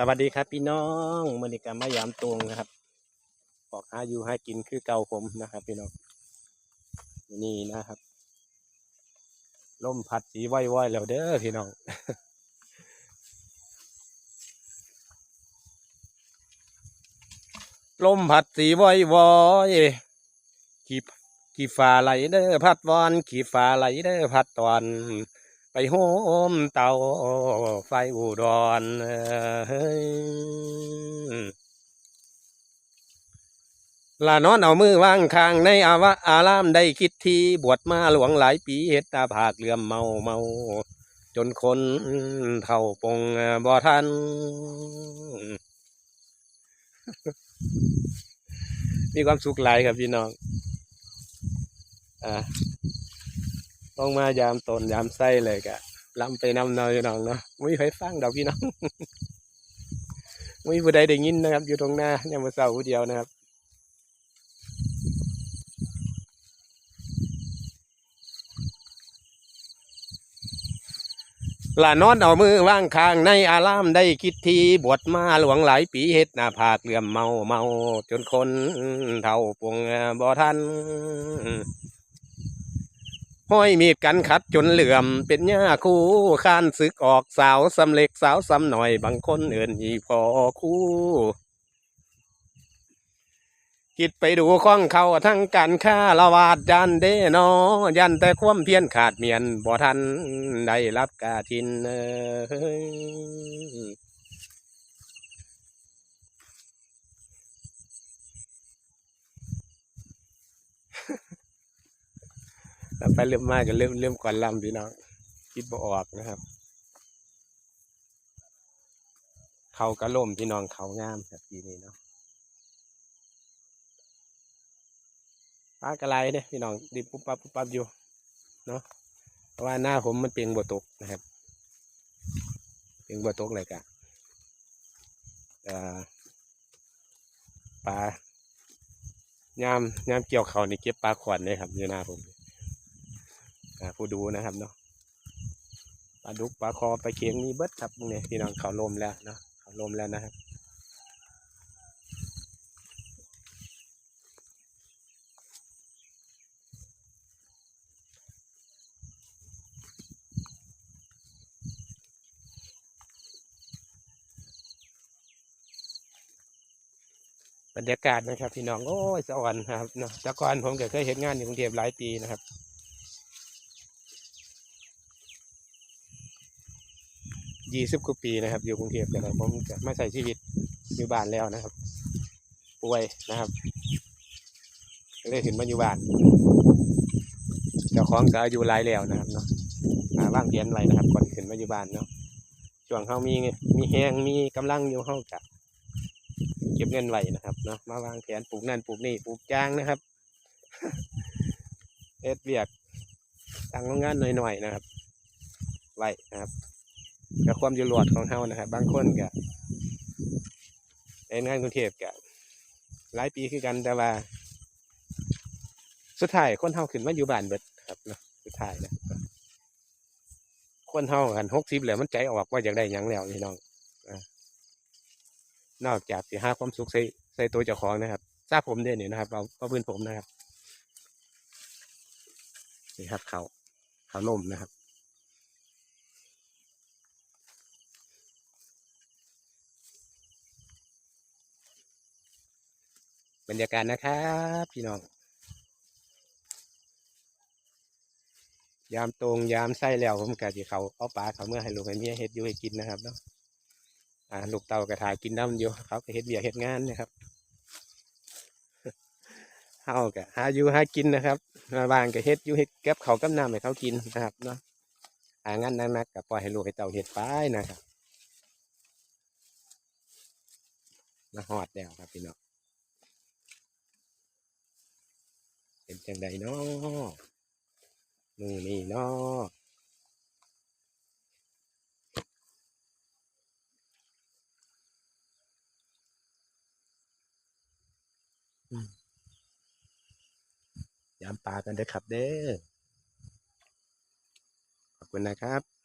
สวัสดีครับพี่น้องมณิกรรมายามตวงนะครับออกหาอยู่ให้กินคือเก่าผมนะครับ พี่น้องนี่นะครับลมพัดสีไหวๆแล้วเด้อพี่น้องลมพัดสีไหวๆขี่ขี่ฟ้าไหลเด้อพัดวอนขี่ฟ้าไหลเด้อพัดตอน โฮมเตาไฟอุดรลานอนเอามือวางข้างในอาวะอารามได้คิดทีบวชมาหลวงหลายปีเฮ็ดตาผากเหลื่อมเมาเมา จนคนเท่าปงบ่ทันมีความสุขหลายครับพี่น้อง อ่า ต้องมายามตนยามไส้เลยกะลำไปนำเนาพี่น้องเนาะไม่มีใครฟังดอกพี่น้องไม่ผู้ใดได้ยินนะครับ อยู่ตรงหน้ายามมื้อเช้าผู้เดียวนะครับลานอนเอามือว่างข้างในอารามได้คิดทีบวชมาหลวงหลายปีเฮ็ดหน้าผากเหลื่อมเมาเมาจนคนเท่าปวงบ่ทัน ห้อยมีดกันขัดจนเหลื่อม เป็นหญ้าคู่ข้านศึกออกสาวสำเล็กสาวสำหน่อย บางคนเอื่นอีพอคู่ คิดไปดูข้องเขาทั้งการค่าละวาดยันเดนอยันแต่ความเพียรขาดเมียนบ่ทันได้รับกาทินเอ แล้วไปเริ่มมากก็เริ่มเริ่มก่อนลำพี่น้องคิดบ่ออกนะครับ เขากระล่มพี่น้องเขางามแบบปีนี้เนาะปลากระไรเนี่ยพี่น้องดิบปุ๊บปั๊บปุ๊บปั๊บอยู่เนาะเพราะว่าหน้าผมมันเปียงบัวตกนะครับเปียงบัวตกเลยกะปลายามยามเกี่ยวเขานี่เก็บปลาขวัญเลยครับอยู่หน้าผม ผู้ดูนะครับเนาะปลาดุกปลาคอปลาเค็งมีเบิดครับเนี่ยพี่น้องเขาลมแล้วเนาะเขาลมแล้วนะครับบรรยากาศนะครับพี่น้องโอ้ยสวรรค์ครับเนาะแต่ก่อนผมก็เคยเห็นงานอยู่กรุงเทพหลายปีนะครับ ยี่สิบกว่าปีนะครับ อยู่กรุงเทพแต่ละผมก็มาใส่ชีวิตอยู่บ้านแล้วนะครับ ป่วยนะครับเลยขึ้นมาอยู่บ้านเจ้าของก็อายุหลายแล้วนะครับเนาะอ่าว่างเพียนไว้นะครับ ก่อนขึ้นมาอยู่บ้านเนาะช่วงเขามีมีแหงมีกำลังอยู่เขากะเก็บเงินไว้นะครับเนาะมาวางแผนปลูกนั่นปลูกนี่ปลูกจ้างนะครับเอ็ดเบียกตั้งโรงงานหน่อยๆนะครับไว้นะครับ กับความอยู่รอดของเฮานะครับบางคนก็เอ็นงานกรุงเทพก็หลายปีคือกันแต่ว่า สุดท้ายคนเฮาขึ้นมาอยู่บ้านเบิดครับเนาะสุดท้ายนะคนเฮากันหกสิบแล้วมันใจออกว่าอยากได้หยังแล้วพี่น้องนอกจากสิหาความสุขใส่ใส่ตัวเจ้าของนะครับทราบผมเด่นเนี่ยนะครับเอาเอาพื้นผมนะครับนี่ครับเขาเขาล่มนะครับ บรรยากาศนะครับพี่น้อง ยามตรงยามไส้แล้วผมกะที่เขาเอาปลาเขาเมื่อให้ลูกให้เมียเฮ็ดอยู่ให้กินนะครับเนาะอ่าลูกเต่ากระถายกินน้ำอยู่เขาก็เฮ็ดเบียกเฮ็ดงานนะครับเฮาก็หาอยู่หากินนะครับมาบางก็เฮ็ดอยู่เฮ็ดเก็บเขากับน้ำให้เขากินนะครับเนาะหางานหนักๆก็ปล่อยให้ลูกให้เต่าเฮ็ดไปนะครับมาฮอดแล้วครับพี่น้องเป็น จังใดนอมือนี่นอยามปลากันเด้อครับเด้อ ขอบคุณนะครับ